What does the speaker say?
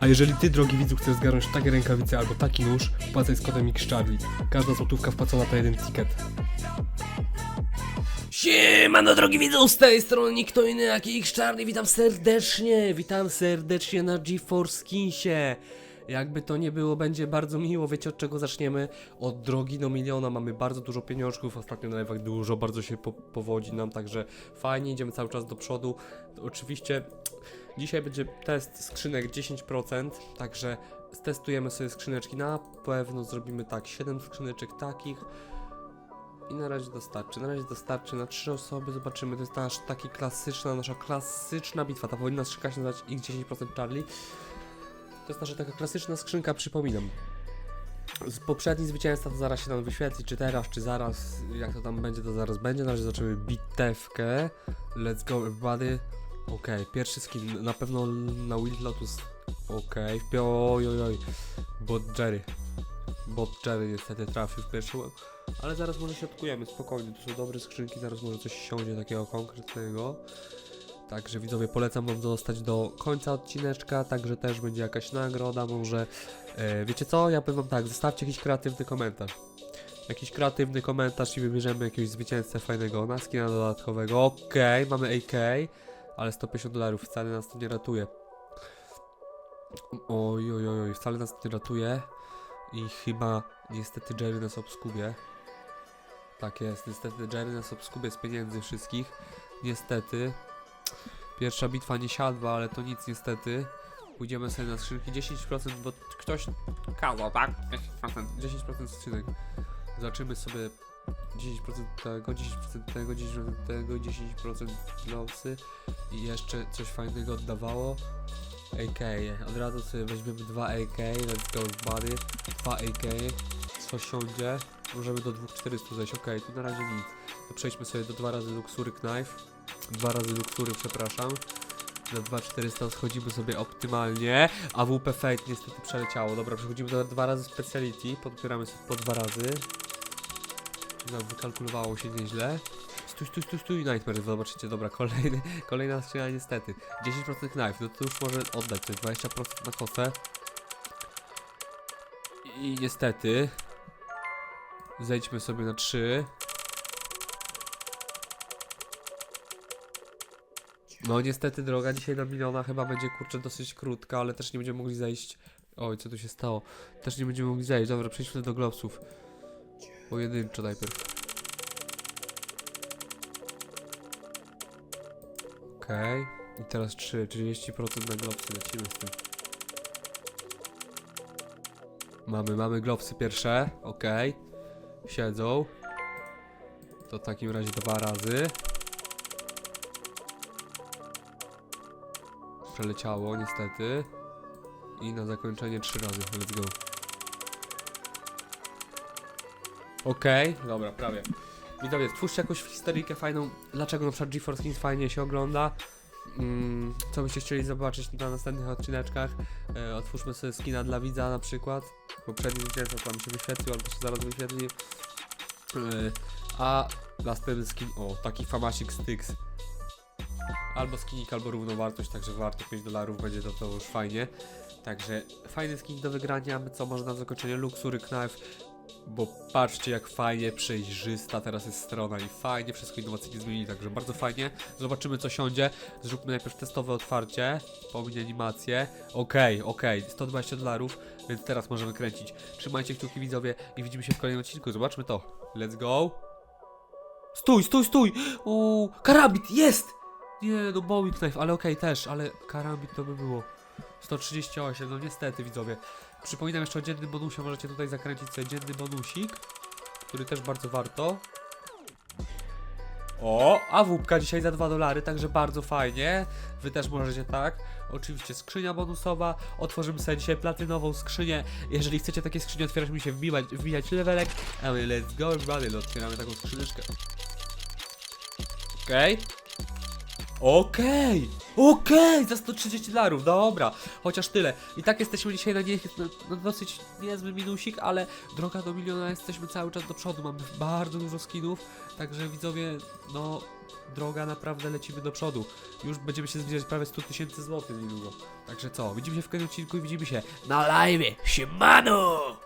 A jeżeli ty, drogi widzu, chcesz zgarnąć takie rękawice albo taki nóż, wpłacaj z kodem XCharlie. Każda złotówka wpłacona to jeden ticket. Siemano drogi widzów, z tej strony nikt kto inny jak X witam serdecznie, witam serdecznie na GeForce Skinsie. Jakby to nie było, będzie bardzo miło, wiecie od czego zaczniemy? Od drogi do miliona, mamy bardzo dużo pieniążków, ostatnio na live'ach dużo, bardzo się po powodzi nam, także fajnie, idziemy cały czas do przodu. Oczywiście dzisiaj będzie test skrzynek 10%, także stestujemy sobie skrzyneczki, na pewno zrobimy tak, 7 skrzyneczek takich, i na razie dostarczy. Na razie dostarczy na trzy osoby. Zobaczymy. To jest nasz taki klasyczna, nasza klasyczna bitwa. Ta powinna skrzynka się nazywać X10% Charlie. To jest nasza taka klasyczna skrzynka, przypominam. Z poprzedni zwycięzca to zaraz się nam wyświetli, czy teraz, czy zaraz, jak to tam będzie, to zaraz będzie. Na razie zobaczymy bitewkę. Let's go everybody. Okej, pierwszy skin, na pewno na Wild Lotus. Okej, okay. oj, oj, oj. Bot Jerry. Bot Jerry niestety trafił w pierwszy łeb. Ale zaraz może się odkujemy, spokojnie, to są dobre skrzynki, zaraz może coś siądzie takiego konkretnego. Także widzowie polecam wam zostać do końca odcineczka, także też będzie jakaś nagroda, może... E, wiecie co, ja powiem wam tak, zostawcie jakiś kreatywny komentarz. Jakiś kreatywny komentarz i wybierzemy jakiegoś zwycięzcę fajnego na skina dodatkowego. Okej, mamy AK, ale 150 dolarów wcale nas to nie ratuje. Oj, oj, oj, wcale nas to nie ratuje. I chyba niestety Jerry nas obskubie. Tak jest, niestety Jerry nas obskubie z pieniędzy wszystkich. Niestety. Pierwsza bitwa nie siadła, ale to nic niestety. Pójdziemy sobie na skrzynki 10%, bo ktoś kazał, tak? 10%, 10% skrzynek. Zobaczymy sobie 10% tego, 10% tego, 10% tego, 10% glowsy i jeszcze coś fajnego oddawało. AK, od razu sobie weźmiemy dwa AK, let's go body, dwa AK, co siądzie, możemy do 2400 zejść, ok, tu na razie nic, to przejdźmy sobie do dwa razy Luxury Knife, dwa razy Luxury, przepraszam, na 2400 schodzimy sobie optymalnie, a WP Fate niestety przeleciało, dobra, przechodzimy do dwa razy Speciality, podpieramy sobie po dwa razy, wykalkulowało się nieźle, Stój, stój, stój, stój, Nightmare, zobaczycie, dobra, kolejny, kolejna skrzynia niestety. 10% knife, no to już może oddać, to jest 20% na kosę. I niestety... Zejdźmy sobie na 3. No niestety droga dzisiaj na miliona chyba będzie kurczę dosyć krótka, ale też nie będziemy mogli zejść. Oj, co tu się stało? Też nie będziemy mogli zejść. Dobra, przejdźmy do globsów. Pojedynczo najpierw. Okej. I teraz 3, 30% na glopsy, lecimy z tym. Mamy, mamy glopsy pierwsze, okej. Siedzą. To w takim razie dwa razy. Przeleciało niestety. I na zakończenie trzy razy, let's go. Okej, dobra, prawie. Widzowie, twórzcie jakąś historyjkę fajną, dlaczego na przykład GeForce Kings fajnie się ogląda, mm, co byście chcieli zobaczyć na następnych odcineczkach, e, otwórzmy sobie skina dla widza na przykład, poprzedni zwycięzca tam się wyświetlił, albo się zaraz wyświetli, e, a następny skin, o, taki famasik Styx, albo skinik, albo równowartość, także warto 5 dolarów będzie to, to już fajnie. Także fajny skin do wygrania, co może na zakończenie Luxury Knife, bo patrzcie jak fajnie przejrzysta teraz jest strona i fajnie wszystko innowacyjnie zmienili, także bardzo fajnie. Zobaczymy co siądzie. Zróbmy najpierw testowe otwarcie, pomiń animację. Okej, okej, 120 dolarów, więc teraz możemy kręcić. Trzymajcie kciuki widzowie i widzimy się w kolejnym odcinku. Zobaczmy to. Let's go. Stój, stój, stój! Uuu, karabit, jest! Nie, no Bowie Knife, ale okej też, ale karabit to by było. 138, no niestety widzowie. Przypominam jeszcze o dziennym bonusie, możecie tutaj zakręcić sobie dzienny bonusik, który też bardzo warto. O, a wódka dzisiaj za 2 dolary, także bardzo fajnie. Wy też możecie tak. Oczywiście skrzynia bonusowa. Otworzymy sobie dzisiaj platynową skrzynię. Jeżeli chcecie takie skrzynie otwierać, mi się wbijać, wbijać levelek. A my let's go everybody, no, otwieramy taką skrzyneczkę. Okej. Okej, okej, za 130 dolarów, dobra, chociaż tyle. I tak jesteśmy dzisiaj na, nie, na, na dosyć niezły minusik, ale droga do miliona jesteśmy cały czas do przodu, mamy bardzo dużo skinów, także widzowie, no droga naprawdę lecimy do przodu. Już będziemy się zbliżać prawie 100 tysięcy złotych niedługo. Także co, widzimy się w kolejnym odcinku i widzimy się na live. Siemano!